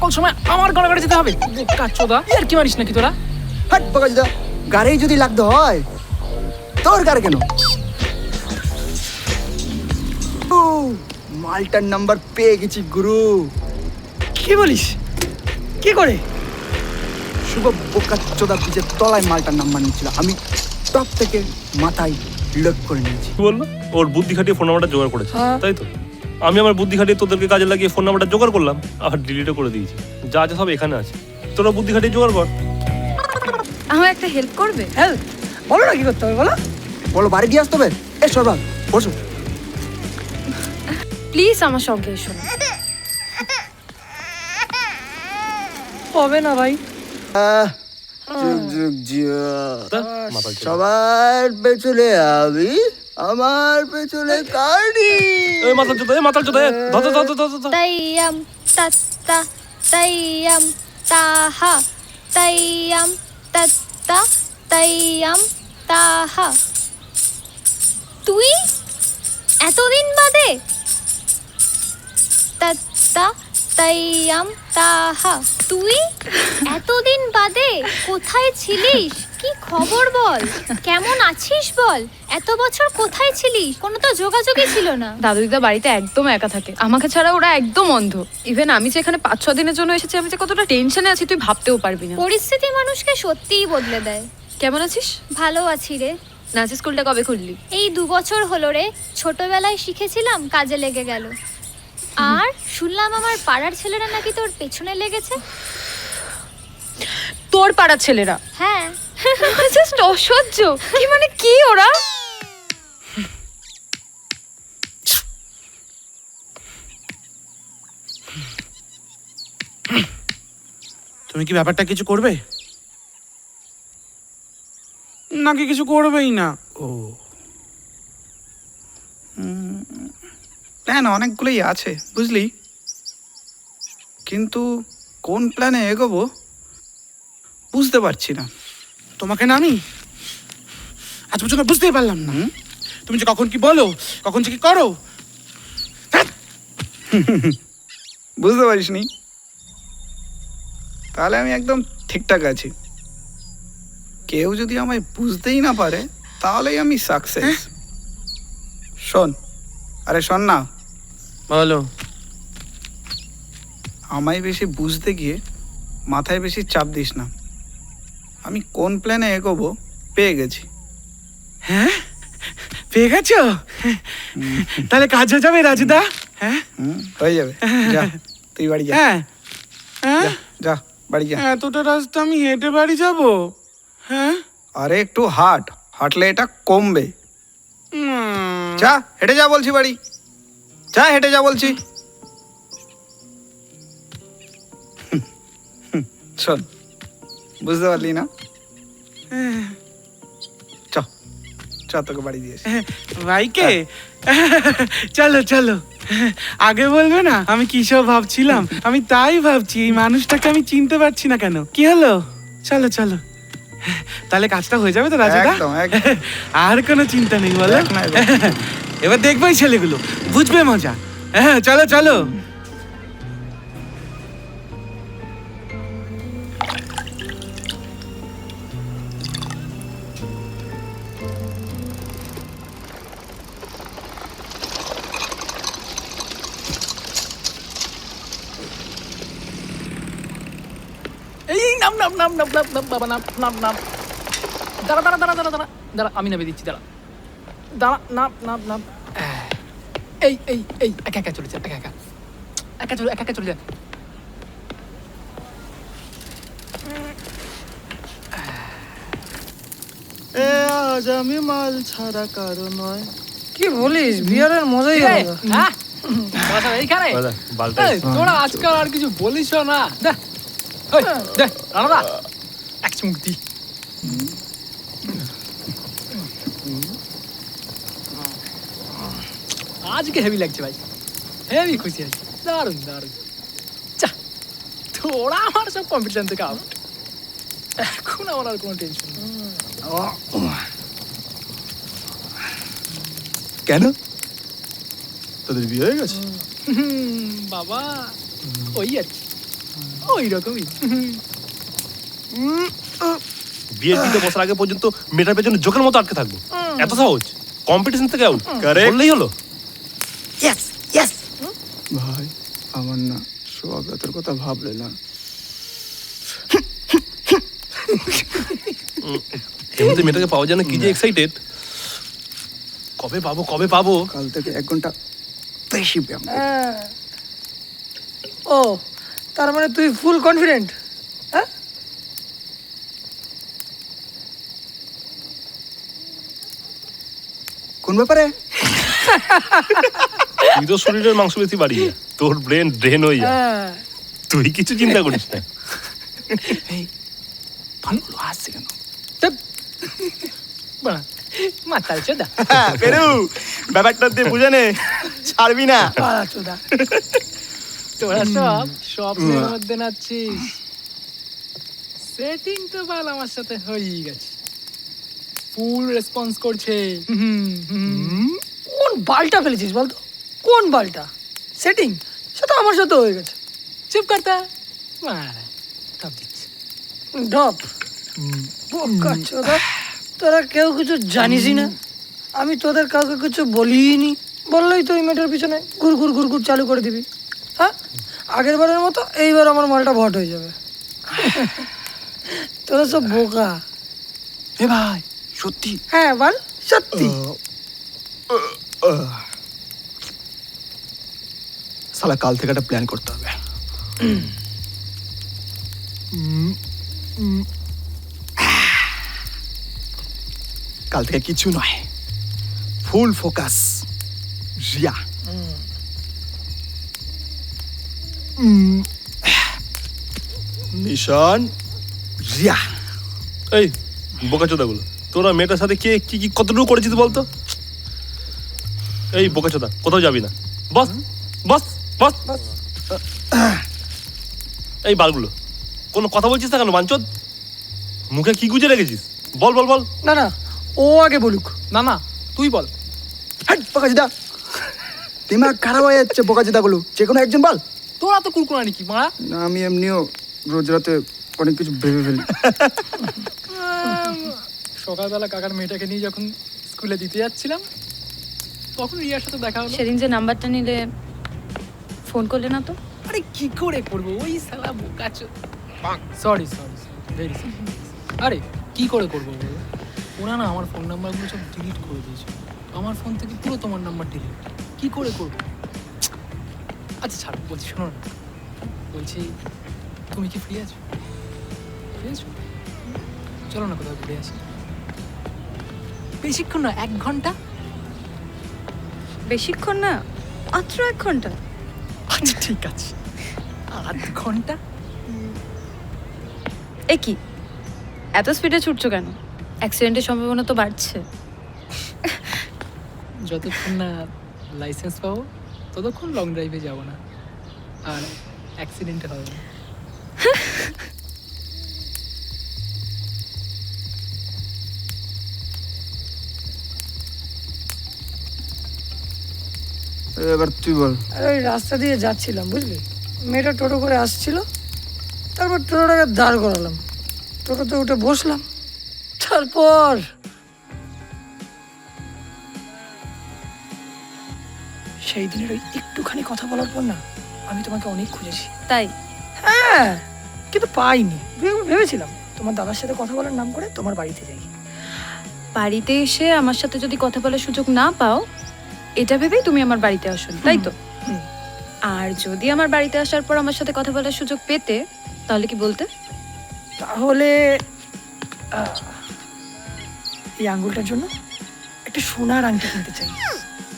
সকল সময় আমার গড়াগড়ে যেতে হবে? কাচোদা আর কি মারিস নাকি তোরা? হাট বকাজদা গাড়ি যদি লাগতে হয় তোর গাড়ি কেন? ও, মালটার নাম্বার পেয়ে গেছি গুরু। কি বলিস? কি করে? শুভ বোকা চোদা পিছের তলায় মালটার নাম্বার নিচ্ছিল আমি টপ থেকে মাথায় লোড করে নিয়েছি। কি বলল? ওর বুদ্ধি খাটিয়ে ফোন নাম্বারটা জোগাড় করেছে। হ্যাঁ। তাই তো? আমি আমার বুদ্ধি খাটিয়ে তোদেরকে কাজে লাগিয়ে ফোন নাম্বারটা জোগাড় করলাম আবার ডিলিটও করে দিয়েছি। যা আছে সব এখানে আছে। তোরা বুদ্ধি খাটিয়ে জোগাড় কর। আমার একটা হেল্প করবে? হ্যাঁ বলো না কি করতে হবে বলো। বলো বাড়ি দিয়ে আসতে হবে? এ সর্বাল বসো। প্লিজ আমার সঙ্গে এসো না। হবে না ভাই। সবার পেছনে আমি আমার পেছনে কারি এই মাতাল চোদা এই মাতাল চোদা ধর ধর ধর ধর তৈয়ম তত্তা তৈয়ম তাহা তাইয়াম তত্তা তৈয়ম তাহা। তুই এতদিন বাদে তাত্তা তাইয়াম তাহা। তুই এতদিন বাদে কোথায় ছিলিস? কি খবর বল? কেমন আছিস বল? এত বছর কোথায় ছিলি? কোনো তো যোগাযোগই ছিল না। দাদু দাদুদিদা বাড়িতে একদম একা থাকে। আমাকে ছাড়া ওরা একদম অন্ধ। ইভেন আমি যে এখানে পাঁচ ছ দিনের জন্য এসেছি আমি যে কতটা টেনশনে আছি তুই ভাবতেও পারবি না। পরিস্থিতি মানুষকে সত্যিই বদলে দেয়। কেমন আছিস? ভালো আছি রে। নাচের স্কুলটা কবে খুললি? এই দু বছর হলো রে ছোটবেলায় শিখেছিলাম কাজে লেগে গেল। আর শুনলাম আমার পাড়ার ছেলেরা নাকি তোর পেছনে লেগেছে? তোর পাড়ার ছেলেরা? হ্যাঁ। জাস্ট অসহ্য। কি মানে কি ওরা? তুমি কি ব্যাপারটা কিছু করবে? নাকি কিছু করবেই না। ও। প্ল্যান অনেকগুলোই আছে বুঝলি? কিন্তু কোন প্ল্যানে এগোবো বুঝতে পারছি না। তোমাকে না আমি? আজ পর্যন্ত বুঝতেই পারলাম না। তুমি যে কখন কি বলো কখন যে কি করো? বুঝতে পারিস পারিসনি? তাহলে আমি একদম ঠিকঠাক আছি। কেউ যদি আমায় বুঝতেই না পারে তাহলেই আমি সাকসেস শোন আরে শোন না। বলো। আমায় বেশি বুঝতে গিয়ে মাথায় বেশি চাপ দিস না। আমি কোন প্ল্যানে এগোবো পেয়ে গেছি। হ্যাঁ? পেয়ে গেছো? তাহলে কাজ হয়ে যাবে রাজুদা? হ্যাঁ? হুম হয়ে যাবে। যা তুই বাড়ি যা। হ্যাঁ। হ্যাঁ? যা, যা। বাড়ি যা। এতটা রাস্তা আমি হেঁটে বাড়ি যাব? হ্যাঁ? আরে একটু হাট হাঁটলে এটা কমবে। যা হেঁটে যা বলছি বাড়ি। যা হেঁটে যা বলছি। শোন বুঝতে পারলি না? চ চ তোকে বাড়ি দিয়েছি ভাইকে? চলো চলো। আগে বলবে না? আমি কি সব ভাবছিলাম? আমি তাই ভাবছি এই মানুষটাকে আমি চিনতে পারছি না কেন। কি হলো? চলো চলো। তাহলে কাজটা হয়ে যাবে তো রাজুদা। আর কোনো চিন্তা নেই বলো। এবার দেখবে ছেলেগুলো। বুঝবে মজা। হ্যাঁ চলো চলো। নাম নাম নাম নাম নাম নাম বাবা নাম নাম নাম দাঁড়া দাঁড়া দাঁড়া দাঁড়া দাঁড়া দাঁড়া আমি নামে দিচ্ছি দাঁড়া। দাঁড়া নাম নাম নাম এই এই এই একা একা চলে যা একা একা। একা চলে একা একা চলে যা। এ আজ আমি মাল ছাড়া কারও নয়। কি বলিস? বিয়ারের মজাই আলাদা। হ্যাঁ? এইখানে? তোরা আজকাল আর কিছু বলিস না। ওই, দে রানাদা এক চুমুক দি। আজকে হেভি লাগছে ভাই। হেভি খুশি আছি। দারুণ দারুণ। চা তোরা আমার সব কম্পিটিশন থেকে আউট এখন আমার আর কোনো টেনশন কেন? তোদের বিয়ে হয়ে গেছে? বাবা ওই আর কি। ওই রকমই বিয়ের দিকে বসার আগে পর্যন্ত মেয়েটার পেছনে জোকের মতো আটকে থাকব। এত সহজ। কম্পিটিশন থেকে আউট বললেই হলো। ইয়েস ইয়েস ভাই আমার না সোয়াগতের কথা ভাবলে না। এমনিতে মেয়েটাকে পাওয়া যায় না কি যে এক্সাইটেড কবে পাবো কবে পাবো? কাল থেকে এক ঘণ্টা বেশি ব্যায়াম হ্যাঁ। ও তার মানে তুই ফুল কনফিডেন্ট হ্যাঁ? কোন ব্যাপারে? তুই তো শরীরের মাংস বেশি বাড়িয়ে তোর ব্রেন ড্রেন হয়ে যায়। হ্যাঁ। তুই কিছু চিন্তা করিস না। এই ভালো হাসছে কেন? মাতাল চোদা। পেরু ব্যাপারটা দিয়ে বুঝে নে ছাড়বি না। চোদা। তোরা সব স্বপ্নের মধ্যে নাচছিস। সেটিং তো বাল আমার সাথে হয়েই গেছে। ফুল রেসপন্স করছে। কোন বালটা ফেলেছিস বলতো? কোন বালটা? সেটিং সেটা আমার সাথে হয়ে গেছে। চুপ করতা মারা টপ দিচ্ছে। ডপ তোরা কেউ কিছু জানিসই না। আমি তোদের কাউকে কিছু বলিনি বললেই তো ওই মেয়েটার পিছনে ঘুর ঘুর ঘুর ঘুর চালু করে দিবি। হ্যাঁ? আগের বারের মতো এইবার আমার মালটা ভট হয়ে যাবে। তোরা সব বোকা। এ ভাই সত্যি? হ্যাঁ বল সত্যি। সালা কাল থেকে একটা প্ল্যান করতে হবে। কাল থেকে কিছু নয়। Full focus Riya. Mission? Riya. এই বোকাচোদাগুলো তোরা মেয়েটার সাথে কে কি কি কতটুকু করেছিস বলতো? এই বোকাচোদা কোথাও যাবি না। বস বস বস। এই বালগুলো। কোনো কথা বলছিস না কেন বাঞ্চদ মুখে কি গুজে রেখেছিস? বল বল বল। না না ও আগে বলুক। না না তুই বল। হাট বোকাচিদা দিমাগ খারাপ হয়ে যাচ্ছে বোকাচিদাগুলো যে কোনো একজন বল। তোরা তো কুলকুলানি কি মারা না আমি এমনিও রোজ রাতে অনেক কিছু ভেবে ফেলি। সকালবেলা কাকার মেয়েটাকে নিয়ে যখন স্কুলে দিতে যাচ্ছিলাম তখন রিয়ার সাথে দেখা হলো। সেদিন যে নাম্বারটা নিলে ফোন করলে না তো? আরে কি করে করব? ওই সালা বোকাচো সরি সরি ভেরি আরে কি করে করব বলো? ওরা না আমার ফোন নাম্বারগুলো সব ডিলিট করে দিয়েছে। আমার ফোন থেকে পুরো তোমার নাম্বার ডিলিট কি করে করব? আচ্ছা ছাড় বলছি শোনো না। বলছি তুমি কি ফ্রি আছো? ফ্রি আছো? চলো না কোথাও ঘুরে আসি। বেশিক্ষণ না এক ঘণ্টা? বেশিক্ষণ না মাত্র এক ঘণ্টা। আচ্ছা ঠিক আছে। আধ ঘণ্টা? এ কি? এত স্পিডে ছুটছো কেন? অ্যাক্সিডেন্টের সম্ভাবনা তো বাড়ছে। যতক্ষণ না লাইসেন্স পাবো ততক্ষণ লং ড্রাইভে যাব না। আর অ্যাক্সিডেন্ট হবে না। এবার তুই বল। আর ওই রাস্তা দিয়ে যাচ্ছিলাম বুঝলি? মেয়েটা টোটো করে আসছিল তারপর টোটোটাকে দাঁড় করালাম। টোটোতে উঠে বসলাম। তারপর সেই দিনের ওই একটুখানি কথা বলার পর না আমি তোমাকে অনেক খুঁজেছি। তাই? হ্যাঁ কিন্তু পাইনি। ভেবে- ভেবেছিলাম তোমার দাদার সাথে কথা বলার নাম করে তোমার বাড়িতে যাই। বাড়িতে এসে আমার সাথে যদি কথা বলার সুযোগ না পাও এটা ভেবেই তুমি আমার বাড়িতে আসো তাই তো? হুম। আর যদি আমার বাড়িতে আসার পর আমার সাথে কথা বলার সুযোগ পেতে তাহলে কি বলতে? তাহলে আহ, এই আঙ্গুলটার জন্য একটা সোনার আংটি কিনতে চাই।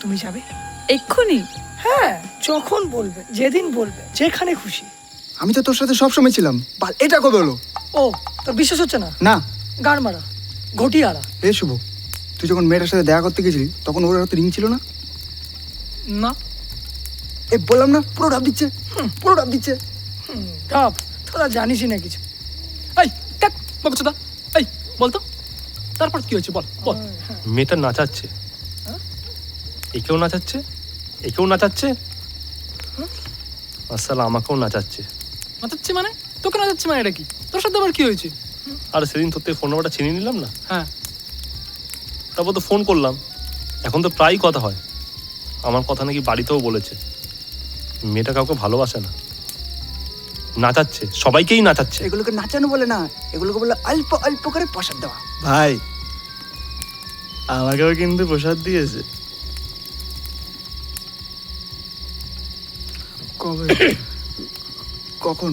তুমি যাবে? এক্ষুনি? হ্যাঁ যখন বলবে যেদিন বলবে যেখানে খুশি। আমি তো তোর সাথে সবসময় ছিলাম। বাল এটা কবে হলো? ও তোর বিশ্বাস হচ্ছে না? না। গাড় মারা ঘটিয়ারা। এ শুভ। তুই যখন মেয়েটার সাথে দেখা করতে গেছিলি তখন ওর হাতে রিং ছিল না? না। এ বললাম না পুরো ডাব দিচ্ছে। পুরো ডাব দিচ্ছে। টপ তোরা জানিসই না কিছু। এই দেখ বাবুচোদা এই বলতো। তারপর কি হয়েছে বল বল। মেয়েটা নাচাচ্ছে। একেও নাচাচ্ছে একেও নাচাচ্ছে। আসলে আমাকেও নাচাচ্ছে। নাচাচ্ছি মানে? তোকে নাচাচ্ছি মানে এটা কি? তোর সাথে আবার কি হয়েছে? আর সেদিন তোর থেকে ফোন নাম্বারটা চিনিয়ে নিলাম না? হ্যাঁ। তারপর তো ফোন করলাম। এখন তো প্রায়ই কথা হয়। আমার কথা নাকি বাড়িতেও বলেছে। মেয়েটা কাউকে ভালোবাসে না। নাচাচ্ছে সবাইকেই নাচাচ্ছে। এগুলোকে নাচানো বলে না এগুলোকে বলে অল্প অল্প করে প্রসাদ দেওয়া। ভাই আমাকেও কিন্তু প্রসাদ দিয়েছে। কবে কখন?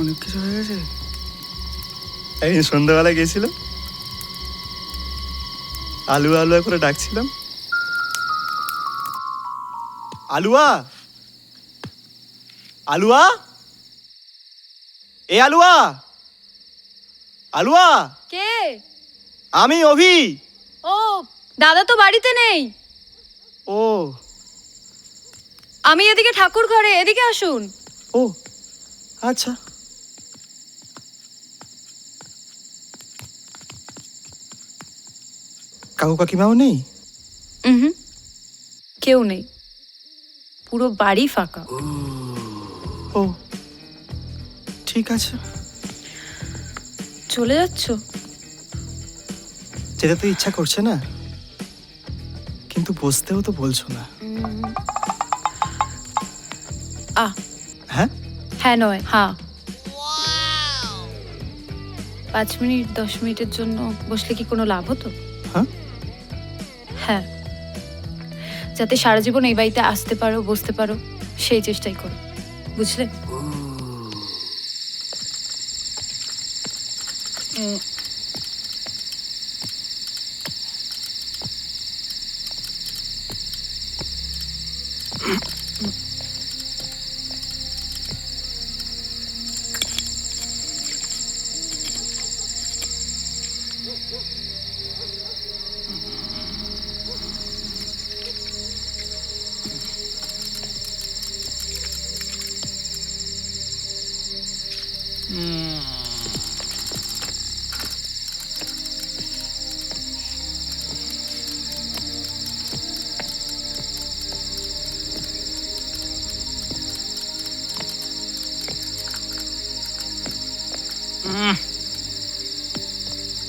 অনেক কিছু হয়ে গেছে? একদিন সন্ধ্যাবেলা গেছিল আলু আলুয়া করে ডাকছিলাম। আলুয়া? আলুয়া? এ আলুয়া? আলুয়া? কে? আমি অভি। ও দাদা তো বাড়িতে নেই। ও আমি এদিকে ঠাকুর ঘরে এদিকে আসুন। ও আচ্ছা। কাকু কাকিমাও নেই? হুম কেউ নেই। পুরো বাড়ি ফাঁকা। ও ঠিক আছে। চলে যাচ্ছ? যেতে তো ইচ্ছা করছে না। কিন্তু বসতেও তো বলছো না। হ্যাঁ নয় হ্যাঁ পাঁচ মিনিট দশ মিনিটের জন্য বসলে কি কোনো লাভ হতো? হ্যাঁ? হ্যাঁ। যাতে সারা জীবন এই বাড়িতে আসতে পারো বসতে পারো সেই চেষ্টাই করো। বুঝলে?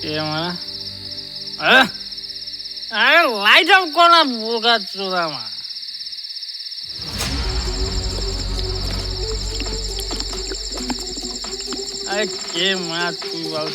কে মানে আরে আরে লাইট অফ কর না বোকা চোদা মা আরে কে মা তুই বল